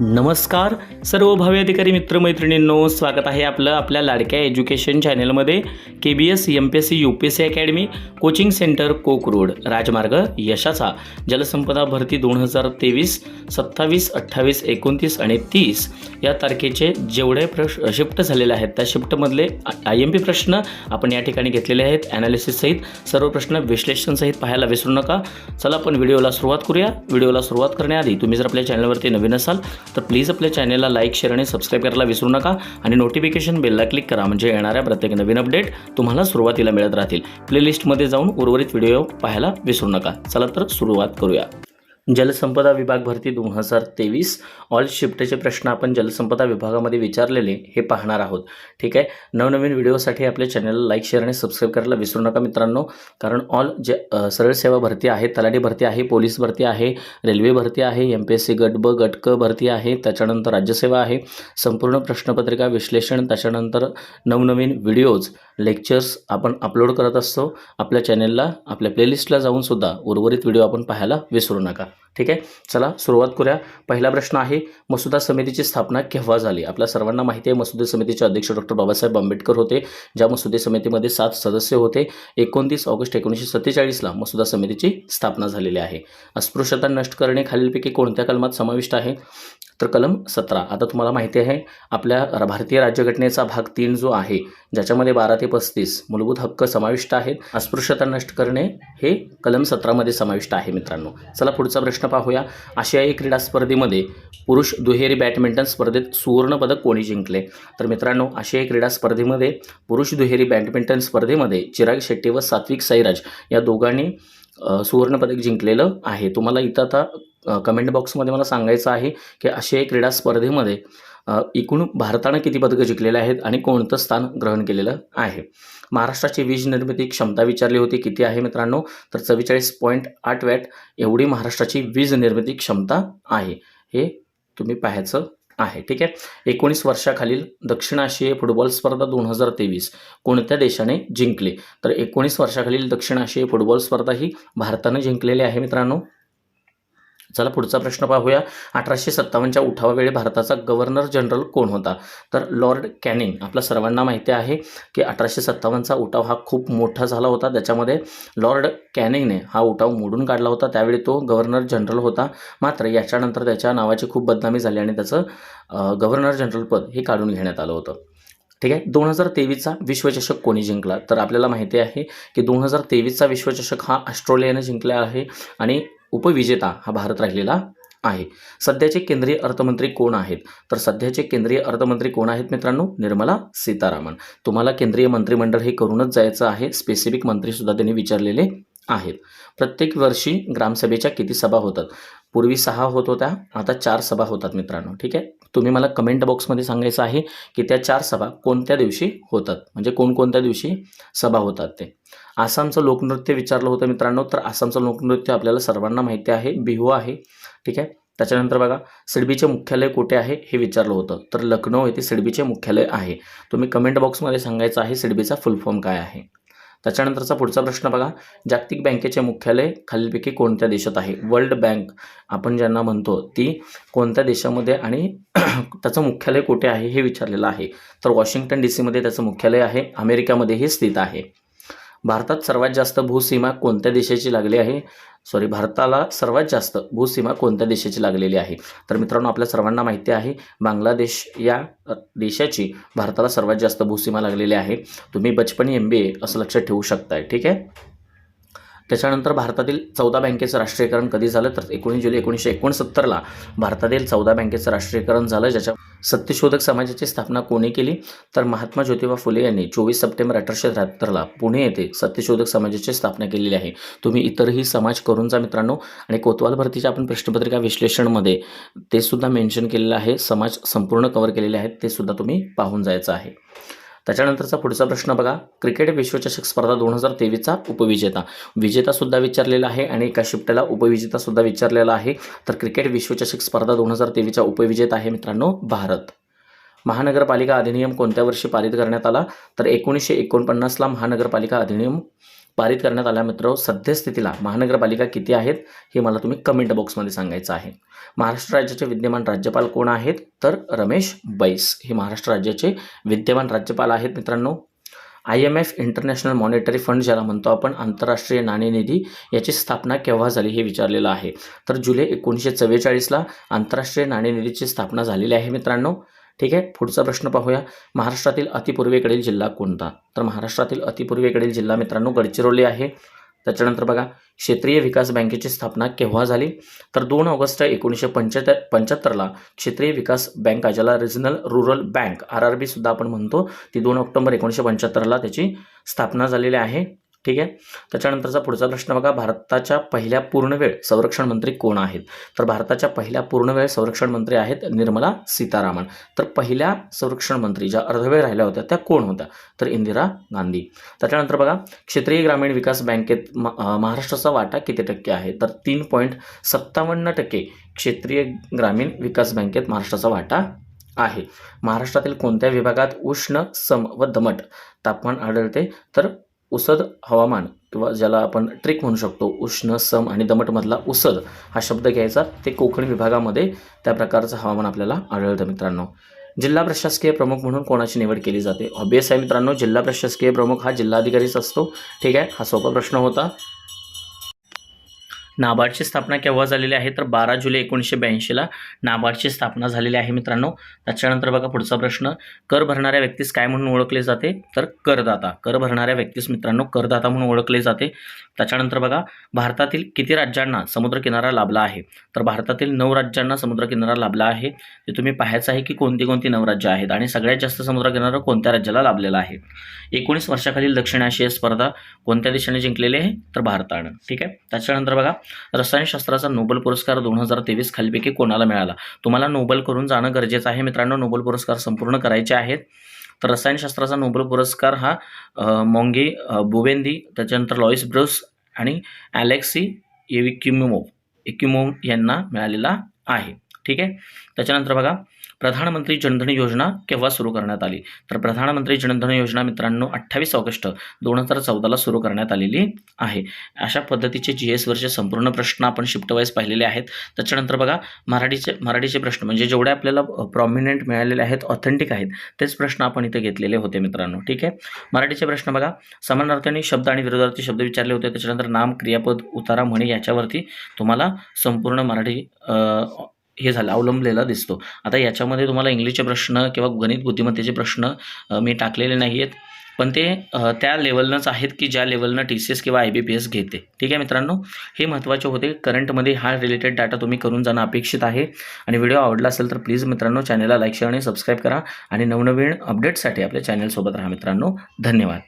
नमस्कार. सर्व भावी अधिकारी मित्रमैत्रिणींनो स्वागत आहे आपलं आपल्या लाडक्या एज्युकेशन चॅनलमध्ये K B S M P S C U P S C academy coaching centre कोक रोड राजमार्ग यशाचा जलसंपदा भरती दोन हजार तेवीस सत्तावीस अठ्ठावीस एकोणतीस आणि तीस या तारखेचे जेवढे प्रश शिफ्ट झालेले आहेत त्या शिफ्टमधले आय एम पी प्रश्न आपण या ठिकाणी घेतलेले आहेत ॲनालिसिससहित सर्व प्रश्न विश्लेषणसहित पाहायला विसरू नका. चला आपण व्हिडिओला सुरुवात करूया. व्हिडिओला सुरुवात करण्याआधी तुम्ही जर आपल्या चॅनलवरती नवीन असाल तर प्लीज आपल्या चॅनेलला लाईक शेअर आणि सबस्क्राईब करायला विसरू नका. आणि नोटिफिकेशन बेलला क्लिक करा. म्हणजे येणाऱ्या प्रत्येक नवीन अपडेट तुम्हाला सुरुवातीला मिळत राहतील. प्लेलिस्टमध्ये जाऊन उर्वरित व्हिडिओ पाहायला विसरू नका. चला तर सुरुवात करूया. जलसंपदा विभाग भरती दोन हजार तेवीस. ऑल शिफ्टचे प्रश्न आपण जलसंपदा विभागामध्ये विचारलेले हे पाहणार आहोत. ठीक आहे? नवनवीन व्हिडिओसाठी आपल्या चॅनलला लाईक शेअर आणि सबस्क्राईब करायला विसरू नका मित्रांनो. कारण ऑल जे सरळ सेवा भरती आहे तलाठी भरती आहे पोलीस भरती आहे रेल्वे भरती आहे एम पी एस सी गट ब गट क भरती आहे त्याच्यानंतर राज्यसेवा आहे. संपूर्ण प्रश्नपत्रिका विश्लेषण त्याच्यानंतर नवनवीन व्हिडिओज. लेक्चर्स आपण अपलोड करत असतो. आपल्या चॅनलला आपल्या प्लेलिस्टला जाऊन सुद्धा उर्वरित व्हिडिओ आपण पाहायला विसरू नका. ठीक आहे? चला सुरुवात करूया. पहिला प्रश्न आहे मसुदा समितीची स्थापना केव्हा झाली? आपल्या सर्वांना माहिती आहे मसुदे समितीचे अध्यक्ष डॉक्टर बाबासाहेब आंबेडकर होते ज्या मसुदे समितीमध्ये सात सदस्य होते. एकोणतीस ऑगस्ट एकोणीसशे सत्तेचाळीसला मसुदा समितीची स्थापना झालेली आहे. अस्पृश्यता नष्ट करणे खालीलपैकी कोणत्या कलमात समाविष्ट आहे? तर कलम सतरा. आता तुम्हाला माहिती आहे आपल्या भारतीय राज्यघटनेचा भाग तीन जो आहे ज्याच्यामध्ये बारा ते पस्तीस मूलभूत हक्क समाविष्ट आहेत. अस्पृश्यता नष्ट करणे हे कलम सतरामध्ये समाविष्ट आहे मित्रांनो. चला पुढचा प्रश्न पाहूया आशियाई क्रीडा स्पर्धेमध्ये पुरुष दुहेरी बॅडमिंटन स्पर्धेत सुवर्णपदक कोणी जिंकले? तर मित्रांनो आशियाई क्रीडा स्पर्धेमध्ये पुरुष दुहेरी बॅडमिंटन स्पर्धेमध्ये चिराग शेट्टी व सात्विक साईराज या दोघांनी सुवर्णपदक जिंकलेलं आहे. तुम्हाला इथं आता कमेंट बॉक्समध्ये मला सांगायचं आहे की आशियाई क्रीडा स्पर्धेमध्ये एकूण भारतानं किती पदकं जिंकलेले आहेत आणि कोणतं स्थान ग्रहण केलेलं आहे? महाराष्ट्राची वीज निर्मिती क्षमता विचारली होती किती आहे मित्रांनो? तर चव्वेचाळीस पॉईंट आठ वॅट एवढी महाराष्ट्राची वीज निर्मिती क्षमता आहे हे तुम्ही पाहायचं आहे ठीक आहे? एकोणीस वर्षाखालील दक्षिण आशियाई फुटबॉल स्पर्धा दोन हजार तेवीस कोणत्या देशाने जिंकली? तर एकोणीस वर्षाखालील दक्षिण आशियाई फुटबॉल स्पर्धा ही भारतानं जिंकलेली आहे मित्रांनो. चला पुढचा प्रश्न पाहूया. अठराशे सत्तावन्नच्या उठावावेळी भारताचा गव्हर्नर जनरल कोण होता? तर लॉर्ड कॅनिंग आपल्या सर्वांना माहिती आहे की अठराशे सत्तावन्नचा उठाव हा खूप मोठा झाला होता. त्याच्यामध्ये लॉर्ड कॅनिंगने हा उठाव मोडून काढला होता. त्यावेळी तो गव्हर्नर जनरल होता. मात्र याच्यानंतर त्याच्या नावाची खूप बदनामी झाली आणि त्याचं गव्हर्नर जनरल पद हे काढून घेण्यात आलं होतं. ठीक आहे? दोन हजार तेवीसचा विश्वचषक कोणी जिंकला? तर आपल्याला माहिती आहे की दोन हजार तेवीसचा विश्वचषक हा ऑस्ट्रेलियाने जिंकला आहे आणि उपविजेता हा भारत राहिलेला आहे. सध्याचे केंद्रीय अर्थमंत्री कोण आहेत? तर सध्याचे केंद्रीय अर्थमंत्री कोण आहेत मित्रांनो? निर्मला सीतारामन. तुम्हाला केंद्रीय मंत्रिमंडळ हे करूनच जायचं आहे. स्पेसिफिक मंत्रीसुद्धा त्यांनी विचारलेले आहेत. प्रत्येक वर्षी ग्रामसभेच्या किती सभा होतात? पूर्वी सहा होत होत्या आता चार सभा होतात मित्रांनो ठीक आहे? तुम्ही मला कमेंट बॉक्समध्ये सांगायचं आहे की त्या चार सभा कोणत्या दिवशी होतात? म्हणजे कोणकोणत्या दिवशी सभा होतात ते? आसामचं लोकनृत्य विचारलं होतं मित्रांनो तर आसामचं लोकनृत्य आपल्याला सर्वांना माहिती आहे बिहू आहे ठीक आहे? त्याच्यानंतर बघा सिडबीचे मुख्यालय कुठे आहे हे विचारलं होतं तर लखनौ येथे सिडबीचे मुख्यालय आहे. तुम्ही कमेंट बॉक्समध्ये सांगायचं आहे सिडबीचा फुल फॉर्म काय आहे. त्याच्यानंतरचा पुढचा प्रश्न बघा. जागतिक बँकेचे मुख्यालय खालीलपैकी कोणत्या देशात आहे? वर्ल्ड बँक आपण ज्यांना म्हणतो ती कोणत्या देशामध्ये आणि त्याचं मुख्यालय कुठे आहे हे विचारलेलं आहे. तर वॉशिंग्टन डी सीमध्ये त्याचं मुख्यालय आहे. अमेरिकामध्ये हे स्थित आहे. भारतात सर्वात जास्त भूसीमा कोणत्या देशाची लागली आहे? सॉरी भारताला सर्वात जास्त भूसीमा कोणत्या देशाची लागलेली आहे? तर मित्रांनो आपल्या सर्वांना माहिती आहे बांगलादेश या देशाची भारताला सर्वात जास्त भूसीमा लागलेली आहे. तुम्ही बचपणी एम बी ए असं लक्षात ठेवू शकताय ठीक आहे? त्याच्यानंतर भारतातील चौदा बँकेचं राष्ट्रीयकरण कधी झालं? तर एकोणीस जुलै एकोणीसशे एकोणसत्तरला भारतातील चौदा बँकेचं राष्ट्रीयकरण झालं ज्याच्या सत्यशोधक समाजाची स्थापना कोणी केली? तर महात्मा ज्योतिबा फुले यांनी चोवीस सप्टेंबर अठराशे त्र्याहत्तरला पुणे येथे सत्यशोधक समाजाची स्थापना केलेली आहे. तुम्ही इतरही समाज करून जा मित्रांनो आणि कोतवाल भरतीच्या आपण प्रश्नपत्रिका विश्लेषणमध्ये ते सुद्धा मेन्शन केलेलं आहे. समाज संपूर्ण कव्हर केलेले आहेत ते सुद्धा तुम्ही पाहून जायचं आहे. त्याच्यानंतरचा पुढचा प्रश्न बघा. क्रिकेट विश्वचषक स्पर्धा दोन हजार तेवीसचा उपविजेता. विजेतासुद्धा विचारलेला आहे आणि एका शिफ्टला उपविजेतासुद्धा विचारलेला आहे. तर क्रिकेट विश्वचषक स्पर्धा दोन हजार तेवीसचा उपविजेता आहे मित्रांनो भारत. महानगरपालिका अधिनियम कोणत्या वर्षी पारित करण्यात आला? तर एकोणीसशे एकोणपन्नासला महानगरपालिका अधिनियम पारित करण्यात आल्या मित्र. सद्यस्थितीला महानगरपालिका किती आहेत हे मला तुम्ही कमेंट बॉक्समध्ये सांगायचं आहे. महाराष्ट्र राज्याचे विद्यमान राज्यपाल कोण आहेत? तर रमेश बैस. हे महाराष्ट्र राज्याचे विद्यमान राज्यपाल आहेत मित्रांनो. I M F international monetary fund ज्याला म्हणतो आपण आंतरराष्ट्रीय नाणेनिधी याची स्थापना केव्हा झाली हे विचारलेलं आहे. तर जुलै एकोणीसशे चव्वेचाळीसला आंतरराष्ट्रीय नाणेनिधीची स्थापना झालेली आहे मित्रांनो. ठीक आहे? पुढचा प्रश्न पाहूया. महाराष्ट्रातील अतिपूर्वेकडील जिल्हा कोणता? तर महाराष्ट्रातील अतिपूर्वेकडील जिल्हा मित्रांनो गडचिरोली आहे. त्याच्यानंतर बघा क्षेत्रीय विकास बँकेची स्थापना केव्हा झाली? तर दोन ऑगस्ट एकोणीसशे पंच्याहत्तर पंच्याहत्तरला क्षेत्रीय विकास बँक ज्याला regional rural bank R R B सुद्धा आपण म्हणतो. ती दोन ऑक्टोबर एकोणीसशे पंच्याहत्तरला त्याची स्थापना झालेली आहे. ठीक आहे? त्याच्यानंतरचा पुढचा प्रश्न बघा भारताच्या पहिल्या पूर्णवेळ संरक्षण मंत्री कोण आहेत? तर भारताच्या पहिल्या पूर्णवेळ संरक्षण मंत्री आहेत निर्मला सीतारामन. तर पहिल्या संरक्षण मंत्री ज्या अर्धवेळ राहिल्या होत्या त्या कोण होत्या? तर इंदिरा गांधी. त्याच्यानंतर बघा क्षेत्रीय ग्रामीण विकास बँकेत म- महाराष्ट्राचा वाटा किती टक्के आहे? तर तीन पॉईंट सत्तावन्न टक्के क्षेत्रीय ग्रामीण विकास बँकेत महाराष्ट्राचा वाटा आहे. महाराष्ट्रातील कोणत्या विभागात उष्ण सम व दमट तापमान आढळते? तर उसद हवामान किंवा ज्याला आपण ट्रिक म्हणू शकतो उष्ण सम आणि दमटमधला उसद हा शब्द घ्यायचा. ते कोकण विभागामध्ये त्या प्रकारचं हवामान आपल्याला आढळतं मित्रांनो. जिल्हा प्रशासकीय प्रमुख म्हणून कोणाची निवड केली जाते? ऑब्वियस आहे मित्रांनो जिल्हा प्रशासकीय प्रमुख हा जिल्हाधिकारीच असतो. ठीक आहे हा सोपा प्रश्न होता. नाबार्डची स्थापना केव्हा झालेली आहे? तर बारा जुलै एकोणीसशे ब्याऐंशीला नाबार्डची स्थापना झालेली आहे मित्रांनो. त्याच्यानंतर बघा पुढचा प्रश्न. कर भरणाऱ्या व्यक्तीस काय म्हणून ओळखले जाते? तर करदाता. कर भरणाऱ्या व्यक्तीस मित्रांनो करदाता म्हणून ओळखले जाते. त्याच्यानंतर बघा भारतातील किती राज्यांना समुद्रकिनारा लाभला आहे? तर भारतातील नऊ राज्यांना समुद्रकिनारा लाभला आहे. ते तुम्ही पाहायचं आहे की कोणती कोणती नऊ राज्य आहेत आणि सगळ्यात जास्त समुद्रकिनारा कोणत्या राज्याला लाभलेला आहे? एकोणीस वर्षाखालील दक्षिण आशिया स्पर्धा कोणत्या देशाने जिंकलेली आहे? तर भारतानं. ठीक आहे? त्याच्यानंतर बघा रसायनशास्त्राचा नोबेल पुरस्कार दोन हजार तेवीस खालीपैकी कोणाला मिळाला? तुम्हाला नोबेल करून जाणं गरजेचं आहे. मित्रांनो नोबेल पुरस्कार संपूर्ण करायचे आहेत. तर रसायनशास्त्राचा नोबेल पुरस्कार हा मोंगे बुवेंदी त्याच्यानंतर लॉईस ब्रुस आणि ॲलेक्सी एविक्युमिमो इक्युमो यांना मिळालेला आहे. ठीक आहे? त्याच्यानंतर बघा प्रधानमंत्री जनधन योजना केव्हा सुरू करण्यात आली? तर प्रधानमंत्री जनधन योजना मित्रांनो अठ्ठावीस ऑगस्ट दोन हजार चौदाला सुरू करण्यात आलेली आहे. अशा पद्धतीचे जी एसवरचे संपूर्ण प्रश्न आपण शिफ्टवाईज पाहिलेले आहेत. त्याच्यानंतर बघा मराठीचे मराठीचे प्रश्न म्हणजे जेवढे आपल्याला प्रॉमिनंट मिळालेले आहेत ऑथेंटिक आहेत तेच प्रश्न आपण इथे घेतलेले होते मित्रांनो ठीक आहे? मराठीचे प्रश्न बघा समानार्थी शब्द आणि विरोधार्थी शब्द विचारले होते. त्याच्यानंतर नाम क्रियापद उतारा म्हणे याच्यावरती तुम्हाला संपूर्ण मराठी हे झालं अवलंबलेला दिसतो. आता याच्यामध्ये तुम्हाला इंग्लिशचे प्रश्न किंवा गणित बुद्धिमत्तेचे प्रश्न मी टाकलेले नाही आहेत पण ते त्या लेवलनंच आहेत की ज्या लेवलनं टी सी एस किंवा आय बी पी एस घेते. ठीक आहे मित्रांनो? हे महत्त्वाचे होते. करंटमध्ये हा रिलेटेड डाटा तुम्ही करून जाणं अपेक्षित आहे. आणि व्हिडिओ आवडला असेल तर प्लीज मित्रांनो चॅनलला लाईक शेअर आणि सबस्क्राईब करा. आणि नवनवीन अपडेट्ससाठी आपल्या चॅनलसोबत राहा मित्रांनो. धन्यवाद.